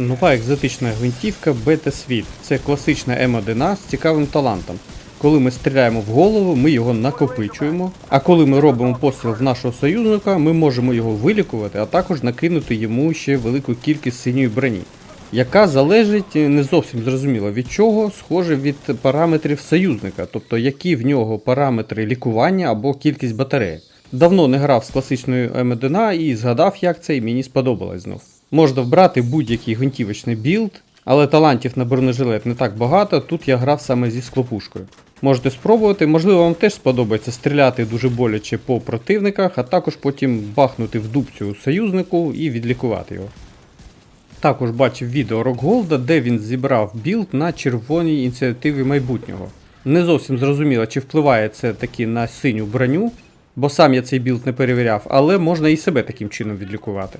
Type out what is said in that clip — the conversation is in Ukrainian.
Нова екзотична гвинтівка Бета Світ. Це класична М1 з цікавим талантом. Коли ми стріляємо в голову, ми його накопичуємо. А коли ми робимо постріл в нашого союзника, ми можемо його вилікувати, а також накинути йому ще велику кількість синьої броні, яка залежить е, не зовсім зрозуміло від чого, схоже від параметрів союзника, тобто які в нього параметри лікування або кількість батареї. Давно не грав з класичною М1 і згадав, як це, і мені сподобалось знов. Можна вбрати будь-який гвинтівочний білд, але талантів на бронежилет не так багато, тут я грав саме зі склопушкою. Можете спробувати, можливо, вам теж сподобається стріляти дуже боляче по противниках, а також потім бахнути в дубцю союзнику і відлікувати його. Також бачив відео Рокголда, де він зібрав білд на червоній ініціативі майбутнього. Не зовсім зрозуміло, чи впливає це таки на синю броню, бо сам я цей білд не перевіряв, але можна і себе таким чином відлікувати.